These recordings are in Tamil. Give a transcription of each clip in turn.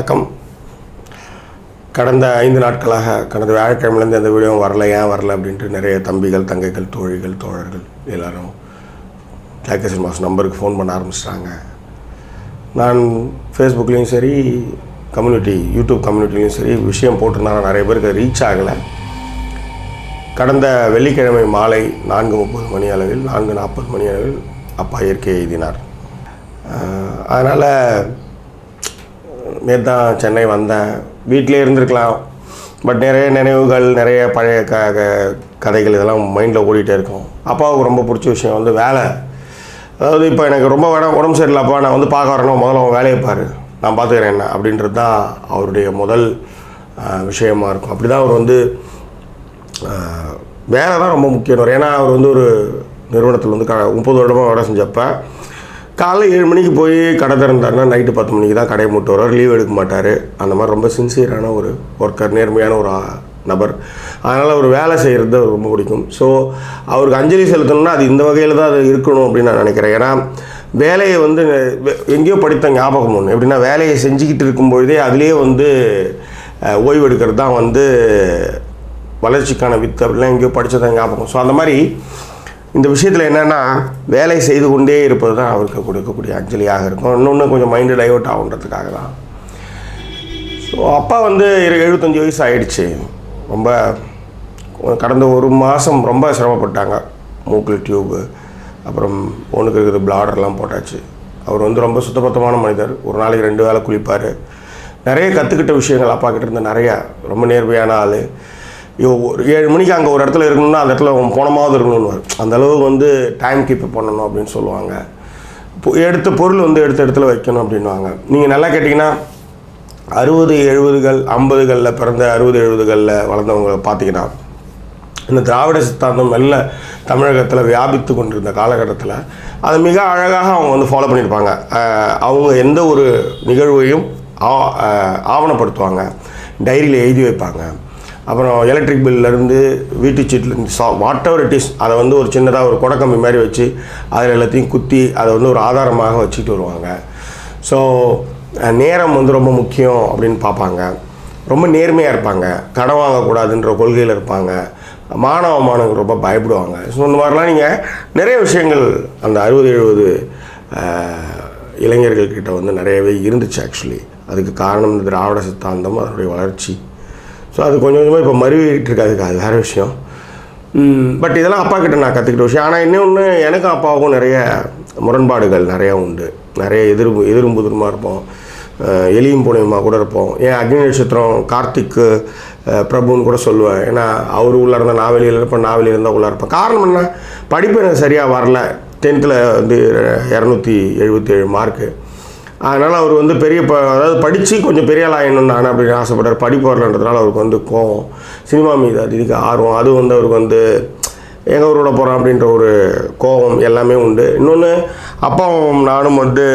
வணக்கம். கடந்த ஐந்து நாட்களாக கடந்த வியாழக்கிழமையிலேருந்து எந்த வீடியோவும் வரல ஏன் வரல அப்படின்ட்டு நிறைய தம்பிகள் தங்கைகள் தோழிகள் தோழர்கள் எல்லாரும் கேக்கேசன் மாஸ் நம்பருக்கு ஃபோன் பண்ண ஆரம்பிச்சிட்டாங்க. நான் ஃபேஸ்புக்லேயும் சரி கம்யூனிட்டி யூடியூப் கம்யூனிட்டிலையும் சரி விஷயம் போட்டிருந்தாங்க நிறைய பேருக்கு ரீச் ஆகலை. கடந்த வெள்ளிக்கிழமை மாலை நான்கு முப்பது மணி அளவில் நான்கு நாற்பது மணி அளவில் அப்பா இயற்கை எழுதினார் அதனால் நேற்று தான் சென்னை வந்தேன். வீட்டிலே இருந்திருக்கலாம். பட் நிறைய நினைவுகள் நிறைய பழைய க க- கதைகள் இதெல்லாம் மைண்டில் ஓடிட்டே இருக்கும். அப்பாவுக்கு ரொம்ப பிடிச்ச விஷயம் வந்து வேலை. அதாவது இப்போ எனக்கு ரொம்ப வேணாம் உடம்பு சரியில்லைப்பா நான் வந்து பார்க்க வரணும். முதல்ல அவன் வேலையை பாரு. நான் பார்த்துக்கிறேன் என்ன? அப்படின்றது தான் அவருடைய முதல் விஷயமாக விஷயமா இருக்கும். அப்படி தான் அவர் வந்து வேலை தான் ரொம்ப முக்கியம் ஏன்னா அவர் வந்து ஒரு நிறுவனத்தில் வந்து க முப்பது வருடமாக வேலை செஞ்சப்போ காலைல ஏழு மணிக்கு போய் கடை திறந்தாருன்னா நைட்டு பத்து மணிக்கு தான் கடையை மூட்டு வருவார். லீவ் எடுக்க மாட்டார். அந்த மாதிரி ரொம்ப சின்சியரான ஒரு ஒர்க்கர் நேர்மையான ஒரு நபர். அதனால் அவர் வேலை செய்கிறது ரொம்ப பிடிக்கும். ஸோ அவருக்கு அஞ்சலி செலுத்தணும்னா அது இந்த வகையில் தான் அது இருக்கணும் அப்படின்னு நான் நினைக்கிறேன். ஏன்னா வேலையை வந்து எங்கேயோ படித்த ஞாபகம் ஒன்று எப்படின்னா வேலையை செஞ்சுக்கிட்டு இருக்கும்பொழுதே அதுலேயே வந்து ஓய்வு எடுக்கிறது தான் வந்து வளர்ச்சிக்கான வித்து அப்படிலாம் எங்கேயோ படித்ததான் ஞாபகம். ஸோ அந்த மாதிரி இந்த விஷயத்தில் என்னென்னா வேலை செய்து கொண்டே இருப்பது தான் அவருக்கு கொடுக்கக்கூடிய அஞ்சலியாக இருக்கும். இன்னொன்று கொஞ்சம் மைண்டு டைவர்ட் ஆகுன்றதுக்காக தான் ஸோ அப்பா வந்து எழுபத்தஞ்சி எழுபத்தஞ்சு வயசு ஆயிடுச்சு. ரொம்ப கடந்த ஒரு மாதம் ரொம்ப சிரமப்பட்டாங்க. மூக்கில் டியூபு அப்புறம் பொண்ணுக்கு இருக்கிறது பிளாடர்லாம் போட்டாச்சு. அவர் வந்து ரொம்ப சுத்தபத்தமான மனிதர். ஒரு நாளைக்கு ரெண்டு வேளை குளிப்பார். நிறைய கற்றுக்கிட்ட விஷயங்கள் அப்பா கிட்டேருந்து நிறையா ரொம்ப நேர்மையான ஆள். ஒரு ஏழு மணிக்கு அங்கே ஒரு இடத்துல இருக்கணும்னா அந்த இடத்துல போனமாவது இருக்கணும்னு அந்த அளவு வந்து டைம் கீப் பண்ணணும் அப்படின்னு சொல்லுவாங்க. எடுத்த பொருள் வந்து எடுத்த இடத்துல வைக்கணும் அப்படின்வாங்க நீங்கள் நல்லா கேட்டிங்கன்னா அறுபது எழுபதுகள் ஐம்பதுகளில் பிறந்த அறுபது எழுபதுகளில் வளர்ந்தவங்க பார்த்தீங்கன்னா இந்த திராவிட சித்தாந்தம் மெல்ல தமிழகத்தில் வியாபித்து கொண்டிருந்த காலகட்டத்தில் அதை மிக அழகாக அவங்க வந்து ஃபாலோ பண்ணியிருப்பாங்க. அவங்க எந்த ஒரு நிகழ்வையும் ஆ- ஆவணப்படுத்துவாங்க. டைரியில் எழுதி வைப்பாங்க. அப்புறம் எலக்ட்ரிக் பில்லேருந்து வீட்டு சீட்லேருந்து சா வாட் எவர் இட் இஸ் அதை வந்து ஒரு சின்னதாக ஒரு கொடக்கம்பி மாதிரி வச்சு அதில் எல்லாத்தையும் குத்தி அதை வந்து ஒரு ஆதாரமாக வச்சுக்கிட்டு வருவாங்க. ஸோ நேரம் வந்து ரொம்ப முக்கியம் அப்படின்னு பார்ப்பாங்க. ரொம்ப நேர்மையாக இருப்பாங்க. கடன் வாங்கக்கூடாதுன்ற கொள்கையில் இருப்பாங்க. மானவ மானவங்க ரொம்ப பயப்படுவாங்க. ஸோ இந்த மாதிரிலாம் நீங்கள் நிறைய விஷயங்கள் அந்த அறுபது எழுபது இளைஞர்கள்கிட்ட வந்து நிறையவே இருந்துச்சு ஆக்சுவலி அதுக்கு காரணம் இந்த திராவிட சித்தாந்தம் அதனுடைய வளர்ச்சி. ஸோ அது கொஞ்சம் கொஞ்சமாக இப்போ மருவிட்டு இருக்கு அதுக்கு அது வேறு விஷயம். பட் இதெல்லாம் அப்பா கிட்ட நான் கற்றுக்கிட்ட விஷயம். ஆனால் இன்னொன்று எனக்கும் அப்பாவுக்கும் நிறைய முரண்பாடுகள் நிறையா உண்டு. நிறைய எதிர் எதிரும் புதிருமா இருப்போம். எலியும் பூனையுமா கூட இருப்போம். ஏன் அக்னி நட்சத்திரம் கார்த்திக்கு பிரபுன்னு கூட சொல்லுவேன். ஏன்னா அவர் உள்ளே இருந்தால் நான் வெளியில் இருப்பேன் நான் வெளியில் இருந்தால் உள்ளே இருப்பேன். காரணம் என்ன? படிப்பு எனக்கு சரியாக வரல. டென்த்தில் வந்து இரநூத்தி எழுபத்தி ஏழு மார்க்கு அதனால் அவர் வந்து பெரிய ப அதாவது படித்து கொஞ்சம் பெரிய ஆள் ஆகணும் நான் அப்படின்னு ஆசைப்பட்டார் படிப்பு வரலன்றதுனால அவருக்கு வந்து கோவம். சினிமா மீது அதிக ஆர்வம். அது வந்து அவருக்கு வந்து எங்கள் ஊரோட போகிறோம் அப்படின்ற ஒரு கோபம் எல்லாமே உண்டு. இன்னொன்று அப்பாவும் நானும் வந்து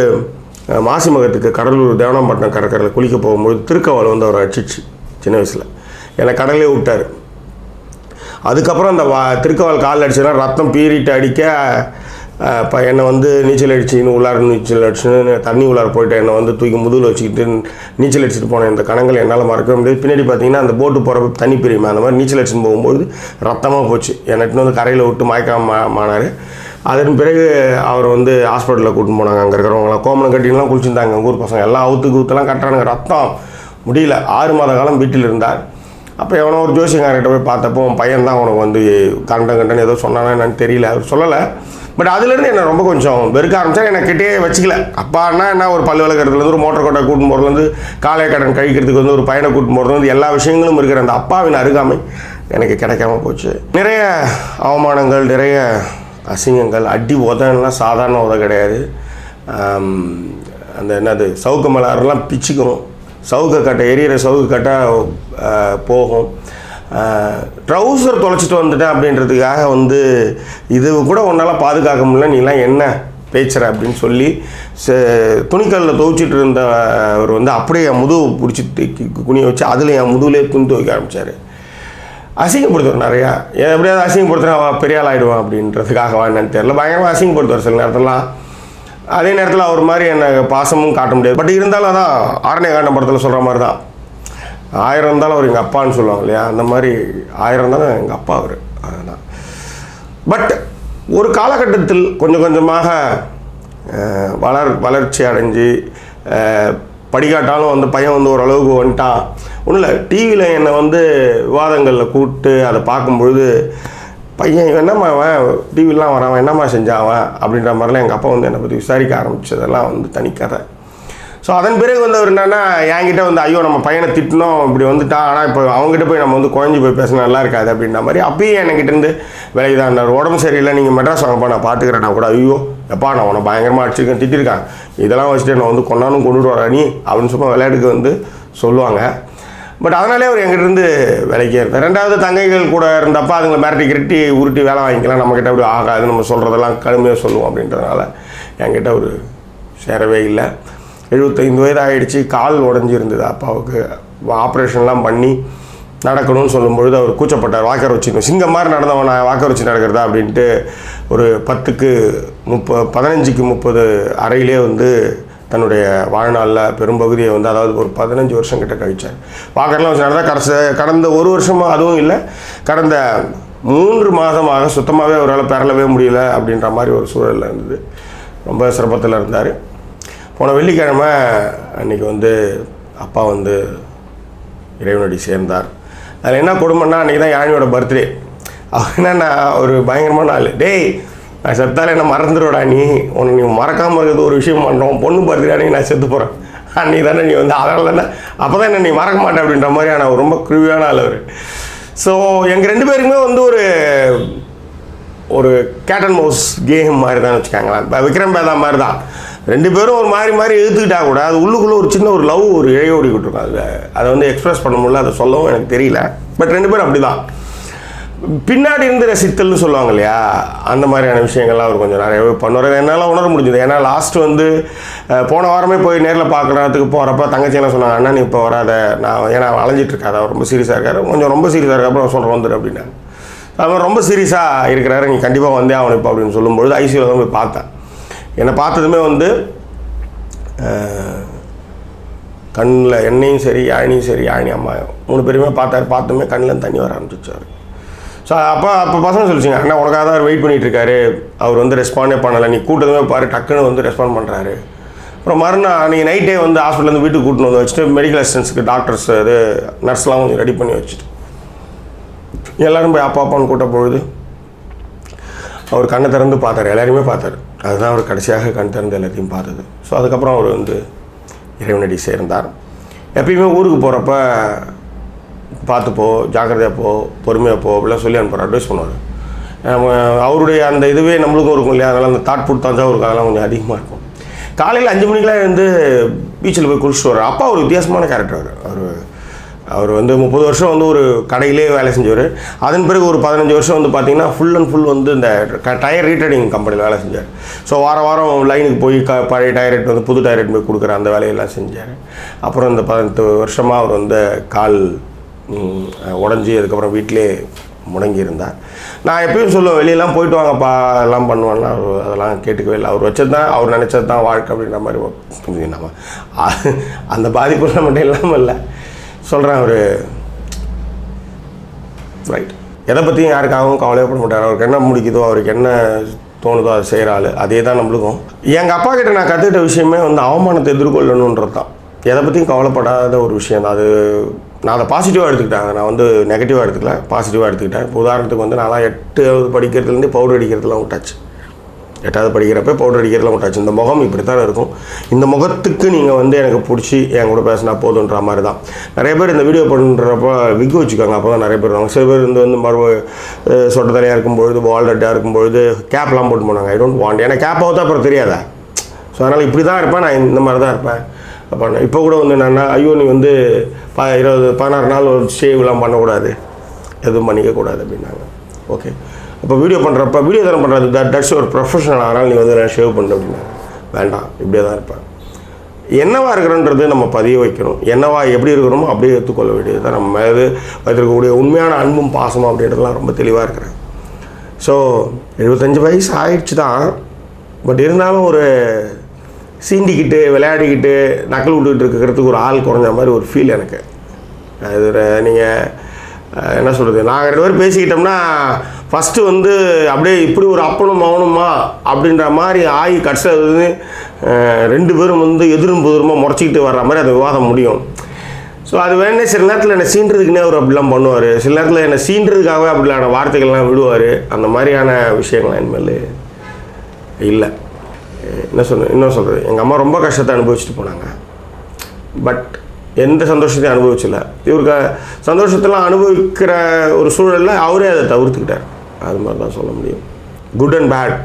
மாசி மாசிமகத்துக்கு கடலூர் தேவனாம்பட்டினம் கடற்கரையில் குளிக்க போகும்போது திருக்கவலை வந்து அவர் அடிச்சிச்சு சின்ன வயசில். என்னை கடலே விட்டார். அதுக்கப்புறம் அந்த வா திருக்கவால் கால் அடிச்சதுனா ரத்தம் பீறிட்டு அடிக்க இப்போ என்னை வந்து நீச்சல் அடிச்சுன்னு உள்ளார நீச்சல் அடிச்சுன்னு தண்ணி உள்ளார போயிட்டு என்னை வந்து தூக்கி முதுகில் வச்சுக்கிட்டு நீச்சல் அடிச்சுட்டு போனேன். இந்த கணங்கள் என்னால் மறக்க முடியாது. பின்னாடி பார்த்தீங்கன்னா அந்த போட்டு போகிறப்ப தண்ணி பிரியுமா அந்த மாதிரி நீச்சல் அடிச்சுன்னு போகும்போது ரத்தமாக போச்சு. என்னை வந்து கரையில் விட்டு மயக்காம மானார். அதன் பிறகு அவர் வந்து ஹாஸ்பிட்டலில் கூட்டின்னு போனாங்க. அங்கே இருக்கிறவங்களாம் கோமணம் கட்டிலாம் குளிச்சிருந்தாங்க. எங்கள் ஊர் பசங்க எல்லாம் அவுத்துக்கு ஊத்தெல்லாம் கட்டுறானுங்க. ரத்தம் முடியல. ஆறு மாத காலம் வீட்டில் இருந்தார். அப்போ எவனோ ஒரு ஜோசியக்காரர்கிட்ட போய் பார்த்தப்போ உன் பையன் தான் உனக்கு வந்து கண்டன் கண்டன் ஏதோ சொன்னானா என்னன்னு தெரியல. அவர் சொல்லலை. பட் அதுலேருந்து என்னை ரொம்ப கொஞ்சம் வெறுக்க ஆரம்பிச்சா என்னை கிட்டே வச்சுக்கல. அப்பான்னா என்ன ஒரு பல் வளர்க்குறதுலேருந்து ஒரு மோட்டர் கோட்டை கூட்டின்னு போகிறதுலேருந்து காலை கடன் கழிக்கிறதுக்கு வந்து ஒரு பயணம் கூட்டின்னு போகிறதுலேருந்து எல்லா விஷயங்களும் இருக்கிற அந்த அப்பாவின் அருகாமை எனக்கு கிடைக்காம போச்சு. நிறைய அவமானங்கள் நிறைய அசிங்கங்கள் அடி உதலாம் சாதாரண உத கிடையாது. அந்த என்னது சவுக்கு மலர்லாம் பிச்சுக்கும். சவுக்கு கட்டை எரியிற சவுக்கு கட்டை போகும். ட்ரௌசர் தொலைச்சிட்டு வந்துட்டேன் அப்படின்றதுக்காக வந்து இது கூட உன்னால் பாதுகாக்க முடியல நீலாம் என்ன பேச்சுற அப்படின்னு சொல்லி ச- துணிக்கல்லில் துவைச்சிட்டு இருந்த அவர் வந்து அப்படியே என் முதுகு பிடிச்சி குனிய வச்சு அதில் என் முதுகுலேயே துணி துவைக்க ஆரம்பித்தார் அசிங்கப்படுத்துவார் நிறையா. ஏன் எப்படியாவது அசிங்கப்படுத்துனா அவன் பெரிய ஆள் ஆகிடுவான் அப்படின்றதுக்காகவா என்னன்னு தெரியல. பயங்கரமாக அசிங்கப்படுத்துவார் சில நேரத்துலலாம். அதே நேரத்தில் அவர் மாதிரி என்னை பாசமும் காட்ட முடியாது. பட் இருந்தாலும் அதான் ஆரண்ய காண்ட படத்தில் சொல்கிற மாதிரி தான் ஆயிரம் இருந்தாலும் அவர் எங்கள் அப்பான்னு சொல்லுவாங்க இல்லையா? அந்த மாதிரி ஆயிரம் இருந்தாலும் எங்கள் அப்பா அவர். அதுதான் பட் ஒரு காலகட்டத்தில் கொஞ்சம் கொஞ்சமாக வளர் வளர்ச்சி அடைஞ்சு படிக்காட்டாலும் வந்து பையன் வந்து ஓரளவுக்கு வந்துட்டான் ஒன்றும் இல்லை டிவியில் என்னை வந்து விவாதங்களில் கூப்பிட்டு அதை பார்க்கும்பொழுது பையன் என்னம்மா அவன் டிவிலாம் வரவன் என்னம்மா செஞ்சாவன் அப்படின்ற மாதிரிலாம் எங்கள் அப்பா வந்து என்னை பற்றி விசாரிக்க ஆரம்பித்ததெல்லாம் வந்து தனிக்கதை ஸோ அதன் பிறகு வந்து அவர் என்னன்னா என்கிட்ட வந்து ஐயோ நம்ம பையனை திட்டினோம் இப்படி வந்துட்டான் ஆனால் இப்போ அவங்ககிட்ட போய் நம்ம வந்து குழஞ்சி போய் பேசினா நல்லா இருக்காது அப்படின்ற மாதிரி அப்பயும் என்கிட்ட இருந்து விலைக்கு தான் உடம்பு சரியில்லை நீங்கள் மெட்ராஸ் வாங்கப்பா நான் பார்த்துக்கிறேன் நான் கூட. ஐயோ எப்பா நான் உன்னை பயங்கரமாக அடிச்சிருக்கேன் திட்டிருக்கேன். இதெல்லாம் வச்சுட்டு நான் வந்து கொண்டாலும் கொண்டுட்டு வரா நீ அப்படின்னு சும்மா விளையாட்டுக்கு வந்து சொல்லுவாங்க. பட் அதனாலே அவர் என்கிட்ட இருந்து விலைக்கே இருந்தார். ரெண்டாவது தங்கைகள் கூட இருந்தப்போ அதுங்களை மிரட்டி கிரட்டி உருட்டி வேலை வாங்கிக்கலாம் நம்மக்கிட்ட அப்படி ஆகாது நம்ம சொல்கிறதெல்லாம் கடுமையாக சொல்லுவோம் அப்படின்றதுனால என்கிட்ட ஒரு சேரவே இல்லை. எழுபத்தைந்து வயது ஆகிடுச்சு கால் உடஞ்சிருந்தது அப்பாவுக்கு. ஆப்ரேஷன்லாம் பண்ணி நடக்கணும்னு சொல்லும்பொழுது அவர் கூச்சப்பட்டார் வாக்கர் வச்சு சிங்கம் மாதிரி நடந்தவன் நான் வாக்கர் வச்சு நடக்கிறதா? அப்படின்ட்டு ஒரு பத்துக்கு முப்ப பதினஞ்சுக்கு முப்பது அறையிலே வந்து தன்னுடைய வாழ்நாளில் பெரும்பகுதியை வந்து அதாவது ஒரு பதினஞ்சு வருஷம் கிட்ட கழிச்சார். வாக்கர்லாம் வச்சு நடந்தால் கடைசி கடந்த ஒரு வருஷமாக அதுவும் இல்லை கடந்த மூன்று மாதமாக சுத்தமாகவே அவரால் பெறலவே முடியல அப்படின்ற மாதிரி ஒரு சூழலில் இருந்தது. ரொம்ப சிரமத்தில் இருந்தார். போன வெள்ளிக்கிழமை அன்றைக்கி வந்து அப்பா வந்து இறைவனடி சேர்ந்தார். அதில் என்ன கொடுமைன்னா அன்றைக்கி தான் யானியோட பர்த்டே. அவர் என்னென்னா ஒரு பயங்கரமான நாள். டேய் நான் செத்தாலே என்ன மறந்துடுடா நீ. உன்னை நீ மறக்காமல் இருக்கிறது ஒரு விஷயம் பண்ணுறோம். பொண்ணு பர்த்டே அன்றைக்கி நான் செத்து போகிறேன் அன்றைக்கி தானே நீ வந்து அதனால தானே அப்போ தான் என்ன நீ மறக்க மாட்டேன் அப்படின்ற மாதிரியான ரொம்ப குருவியான ஆள் அவர். ஸோ எங்கள் ரெண்டு பேருக்குமே வந்து ஒரு ஒரு கேட்டன் மவுஸ் கேம் மாதிரி தான் வச்சுக்காங்களேன். இப்போ விக்ரம் பேதா மாதிரி தான். ரெண்டு பேரும் ஒரு மாதிரி மாதிரி எழுத்துக்கிட்டா கூட அது உள்ளுக்குள்ளே ஒரு சின்ன ஒரு லவ் ஒரு இழைய ஓடிக்கிட்டு இருக்கும் அதை வந்து எக்ஸ்பிரஸ் பண்ண முடியல அதை சொல்லவும் எனக்கு தெரியல. பட் ரெண்டு பேரும் அப்படி தான் பின்னாடி இருந்து ரசித்தல்னு சொல்லுவாங்க இல்லையா? அந்த மாதிரியான விஷயங்கள்லாம் அவர் கொஞ்சம் நிறையவே பண்ணுவார். என்னால் உணர முடிஞ்சது. ஏன்னா லாஸ்ட் வந்து போன வாரமே போய் நேரில் பார்க்குறதுக்கு போகிறப்ப தங்கச்சி என்ன சொன்னாங்க அண்ணா நீ இப்போ வராத. நான் ஏன்னா அலைஞ்சிட்டு இருக்காது அவர் ரொம்ப சீரியஸாக இருக்காரு. கொஞ்சம் ரொம்ப சீரியஸாக இருக்க அப்புறம் சொல்கிறேன் வந்துடு அப்படின்னாங்க அவன் ரொம்ப சீரியஸாக இருக்கிறாரு. நீ கண்டிப்பாக வந்தே ஆகணும் இப்போ அப்படின்னு சொல்லும்பொழுது ஐசியூவில் தான் போய் பார்த்தேன். என்னை பார்த்ததுமே வந்து கண்ணில் என்னையும் சரி யாழினியும் சரி யாழினி அம்மாயும் மூணு பேருமே பார்த்தாரு. பார்த்துமே கண்ணில் தண்ணி வர ஆரம்பிச்சிச்சார் ஸோ அப்போ அப்போ பசங்க சொல்லிச்சிங்க அண்ணா உனக்காக தான் வெயிட் பண்ணிட்டு இருக்காரு அவர் வந்து ரெஸ்பாண்டே பண்ணலை. நீ கூட்டதுமே பாரு டக்குன்னு வந்து ரெஸ்பாண்ட் பண்ணுறாரு அப்புறம் மறுநாள் அன்றைக்கி நைட்டே வந்து ஹாஸ்பிட்டலேருந்து வீட்டுக்கு கூட்டின்னு வந்து வச்சுட்டு மெடிக்கல் அசிஸ்டன்ஸுக்கு டாக்டர்ஸ் இது நர்ஸ்லாம் கொஞ்சம் ரெடி பண்ணி வச்சுட்டு எல்லோரும் போய் அப்பா அப்பான்னு கூட்ட பொழுது அவர் கண்ணை திறந்து பார்த்தார் எல்லாரையுமே பார்த்தார். அதுதான் அவர் கடைசியாக கண் திறந்து எல்லாத்தையும் பார்த்தது. ஸோ அதுக்கப்புறம் அவர் வந்து இறைவனடி சேர்ந்தார். எப்பயுமே ஊருக்கு போகிறப்ப பார்த்துப்போ ஜாக்கிரதையாக போ பொறுமையாக போ அப்படிலாம் சொல்லி அனுப்புகிற அட்வைஸ் பண்ணுவார். நம்ம அவருடைய அந்த இதுவே நம்மளுக்கும் இருக்கும் இல்லையா? அதனால் அந்த தாட் புட் அவருக்கு அதெல்லாம் கொஞ்சம் அதிகமாக இருக்கும். காலையில் அஞ்சு மணிக்கெலாம் வந்து பீச்சில் போய் குளிச்சுட்டு வர்றார். அப்பா ஒரு வித்தியாசமான கேரக்டர் அவர். அவர் அவர் வந்து முப்பது வருஷம் வந்து ஒரு கடையிலே வேலை செஞ்சவர். அதன் பிறகு ஒரு பதினஞ்சு வருஷம் வந்து பார்த்தீங்கன்னா ஃபுல் அண்ட் ஃபுல் வந்து இந்த டயர் ரீட்ரேடிங் கம்பெனியில் வேலை செஞ்சார். ஸோ வார வாரம் லைனுக்கு போய் க பழைய டயர் எடுத்து வந்து புது டயர் எடுத்து போய் கொடுக்குற அந்த வேலையெல்லாம் செஞ்சார். அப்புறம் இந்த பதினெட்டு வருஷமாக அவர் வந்து கால் உடஞ்சி அதுக்கப்புறம் வீட்டிலே முடங்கி இருந்தார். நான் எப்பயும் சொல்லுவேன் வெளியெல்லாம் போயிட்டு வாங்கப்பா அதெல்லாம் பண்ணுவேன்னா அவர் அதெல்லாம் கேட்டுக்கவே இல்லை. அவர் வச்சது தான் அவர் நினச்சது தான் வாழ்க்கை அப்படின்ற மாதிரி நம்ம. அந்த பாதிப்புல மட்டும் இல்லாமல் இல்லை. சொல்கிறேன் அவர். ரைட் எதை பற்றியும் யாருக்காகவும் கவலையப்பட மாட்டார். அவருக்கு என்ன முடிக்குதோ அவருக்கு என்ன தோணுதோ அதை செய்கிற ஆள். அதே தான் நம்மளுக்கும். எங்கள் அப்பா கிட்ட நான் கற்றுக்கிட்ட விஷயமே வந்து அவமானத்தை எதிர்கொள்ளணுன்றது தான். எதை பற்றியும் கவலைப்படாத ஒரு விஷயம் தான். அது நான் அதை பாசிட்டிவாக எடுத்துக்கிட்டேன். நான் வந்து நெகட்டிவாக எடுத்துக்கல. பாசிட்டிவாக எடுத்துக்கிட்டேன். இப்போ உதாரணத்துக்கு வந்து நான் எட்டாவது படிக்கிறதுலேருந்து பவுடர் அடிக்கிறதுலாம் விட்டாச்சு எட்டாவது படிக்கிறப்ப பவுடர் அடிக்கிறதுல விட்டாச்சு இந்த முகம் இப்படி தான் இருக்கும். இந்த முகத்துக்கு நீங்கள் வந்து எனக்கு பிடிச்சி என் கூட பேசினா போதுன்ற மாதிரி தான் நிறைய பேர் இந்த வீடியோ பண்ணுறப்ப விக்கு வச்சுக்கோங்க அப்போ தான் நிறைய பேர் வருவாங்க. சில பேர் வந்து வந்து மறுப சொட்ட தலையாக இருக்கும்பொழுது வால் ரெட்டாக இருக்கும்பொழுது கேப்லாம் போட்டு போனாங்க. ஐ டோன்ட் வாண்ட் எனக்கு கேப் அவுத்தா அப்புறம் தெரியாதா? ஸோ அதனால் இப்படி தான் இருப்பேன். நான் இந்த மாதிரி தான் இருப்பேன். அப்போ இப்போ கூட வந்து என்னென்னா ஐயோ நீ வந்து ப இருபது பதினாறு நாள் ஒரு ஷேவ்லாம் பண்ணக்கூடாது. எதுவும் பண்ணிக்கக்கூடாது அப்படின்னாங்க. ஓகே இப்போ வீடியோ பண்ணுறப்ப வீடியோ தானே பண்ணுறது தட் தட்ஸ் ஒரு ப்ரொஃபஷனல் அதனால் நீ வந்து நான் ஷேவ் பண்ண அப்படின்னா. வேண்டாம். இப்படியே தான் இருப்பேன் என்னவா இருக்கிறன்றது நம்ம பதிய வைக்கணும். என்னவா எப்படி இருக்கிறோமோ அப்படியே ஏற்றுக்கொள்ள வேண்டியது தான் நம்ம மேலே வைத்திருக்கக்கூடிய உண்மையான அன்பும் பாசமும் அப்படின்றதுலாம் ரொம்ப தெளிவாக இருக்கிறேன் ஸோ எழுபத்தஞ்சு வயசு ஆயிடுச்சு தான் பட் இருந்தாலும் ஒரு சீண்டிக்கிட்டு விளையாடிக்கிட்டு நக்கல் விட்டுக்கிட்டு இருக்கிறதுக்கு ஒரு ஆள் குறைஞ்ச மாதிரி ஒரு ஃபீல் எனக்கு. அது நீங்கள் என்ன சொல்கிறது நாங்கள் ரெண்டு பேரும் பேசிக்கிட்டோம்னா ஃபஸ்ட்டு வந்து அப்படியே இப்படி ஒரு அப்பனும் மௌனமா அப்படின்ற மாதிரி ஆகி கடைசியில் வந்து ரெண்டு பேரும் வந்து எதிரும் புதிரமாக முறைச்சிக்கிட்டு வர்ற மாதிரி அந்த விவாதம் முடியும். ஸோ அது வேணே சில நேரத்தில் என்னை சீன்றதுக்குன்னே அவர் அப்படிலாம் பண்ணுவார். சில நேரத்தில் என்னை சீன்றதுக்காகவே அப்படிலான வார்த்தைகள்லாம் விடுவார். அந்த மாதிரியான விஷயங்கள்லாம் இனிமேல் இல்லை. என்ன சொல்ற இன்னும் சொல்கிறது எங்கள் அம்மா ரொம்ப கஷ்டத்தை அனுபவிச்சுட்டு போனாங்க. பட் எந்த சந்தோஷத்தையும் அனுபவிச்சில்ல. இவருக்கு சந்தோஷத்தெல்லாம் அனுபவிக்கிற ஒரு சூழலில் அவரே அதை தவிர்த்துக்கிட்டார். அது மாதிரி தான் சொல்ல முடியும். குட் அண்ட் பேட்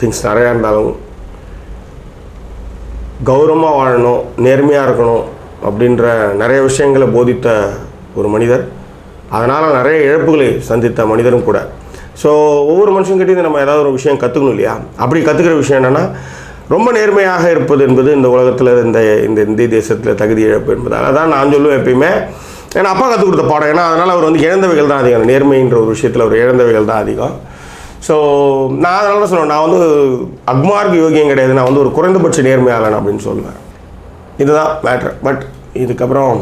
திங்ஸ் நிறையா இருந்தாலும் கௌரவமாக வாழணும் நேர்மையாக இருக்கணும் அப்படின்ற நிறைய விஷயங்களை போதித்த ஒரு மனிதர். அதனால் நிறைய இழப்புகளை சந்தித்த மனிதரும் கூட. ஸோ ஒவ்வொரு மனுஷங்கிட்டையும் நம்ம ஏதாவது ஒரு விஷயம் கற்றுக்கணும் இல்லையா? அப்படி கற்றுக்கிற விஷயம் என்னென்னா ரொம்ப நேர்மையாக இருப்பது என்பது இந்த உலகத்தில் இந்த இந்த இந்திய தேசத்தில் தகுதி இழப்பு என்பதால் அதான் நான் சொல்லுவேன் எப்பயுமே. ஏன்னா அப்பா கற்றுக் கொடுத்த பாடம். ஏன்னா அதனால் அவர் வந்து இழந்தவைகள் தான் அதிகம். நேர்மைன்ற ஒரு விஷயத்தில் அவர் இழந்தவைகள் தான் அதிகம். ஸோ நான் அதனால தான் சொல்லுவேன் நான் வந்து அக்மார்க் யோகியம் கிடையாது. நான் வந்து ஒரு குறைந்தபட்ச நேர்மையாளன் அப்படின்னு சொல்லுவேன் இதுதான் மேட்ரு பட் இதுக்கப்புறம்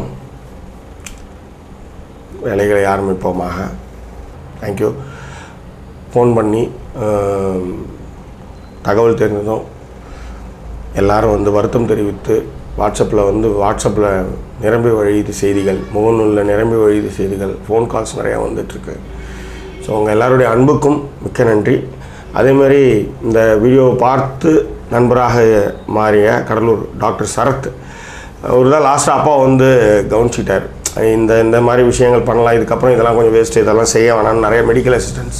வேலைகளை ஆரம்பிப்போமாக. தேங்க்யூ ஃபோன் பண்ணி தகவல் தெரிஞ்சதும் எல்லாரும் வந்து வருத்தம் தெரிவித்து வாட்ஸ்அப்பில் வந்து வாட்ஸ்அப்பில் நிரம்பி வழியுது செய்திகள் முகநூலில் நிரம்பி வழியுது செய்திகள் ஃபோன் கால்ஸ் நிறையா வந்துட்டுருக்கு. ஸோ உங்கள் எல்லாருடைய அன்புக்கும் மிக்க நன்றி. அதேமாதிரி இந்த வீடியோவை பார்த்து நண்பராக மாறிய கடலூர் டாக்டர் சரத் ஒரு தான் லாஸ்ட்டாக அப்பா வந்து கவனிச்சிட்டார். இந்த இந்த மாதிரி விஷயங்கள் பண்ணலாம் இதுக்கப்புறம் இதெல்லாம் கொஞ்சம் வேஸ்ட்டு இதெல்லாம் செய்ய வேணாம்னு நிறைய மெடிக்கல் அசிஸ்டன்ஸ்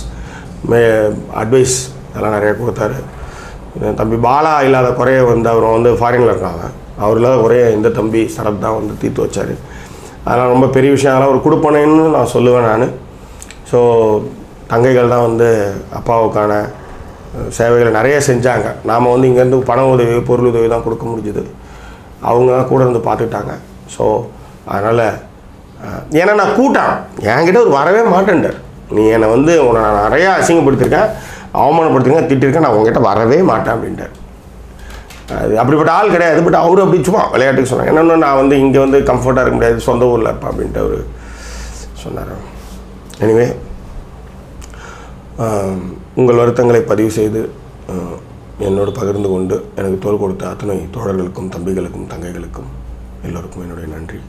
மே அட்வைஸ் இதெல்லாம் நிறைய கொடுத்தாரு. தம்பி பாலா இல்லாத குறைய வந்து அவர் வந்து ஃபாரினில் இருக்காங்க. அவர் இல்லாத குறைய இந்த தம்பி சரத் தான் வந்து தீர்த்து வச்சார். அதெல்லாம் ரொம்ப பெரிய விஷயம். அதெல்லாம் ஒரு கொடுப்பனைன்னு நான் சொல்லுவேன் நான். ஸோ தங்கைகள் தான் வந்து அப்பாவுக்கான சேவைகளை நிறைய செஞ்சாங்க. நாம் வந்து இங்கேருந்து பண உதவி பொருள் உதவி தான் கொடுக்க முடிஞ்சுது. அவங்க தான் கூட இருந்து பார்த்துக்கிட்டாங்க. ஸோ அதனால் ஏன்னா நான் கூட்டம். என்கிட்ட ஒரு வரவே மாட்டேன்டார். நீ என்னை வந்து உன்னை நான் நிறையா அசிங்கப்படுத்திருக்கேன் அவமானப்படுத்துங்க திட்டிருக்கேன் நான் உங்ககிட்ட வரவே மாட்டேன் அப்படின்ட்டார். அது அப்படிப்பட்ட ஆள் கிடையாது பட் அவரும் அப்படி சும்மா விளையாட்டுக்கு சொன்னாங்க. என்னென்ன நான் வந்து இங்கே வந்து கம்ஃபர்ட்டாக இருக்க முடியாது சொந்த ஊரில் இருப்பேன் அப்படின்ட்டு அவர் சொன்னார். எனிவே உங்கள் வருத்தங்களை பதிவு செய்து என்னோடு பகிர்ந்து கொண்டு எனக்கு தோல் கொடுத்த அத்தனை தோழர்களுக்கும் தம்பிகளுக்கும் தங்கைகளுக்கும் எல்லோருக்கும் என்னுடைய நன்றி.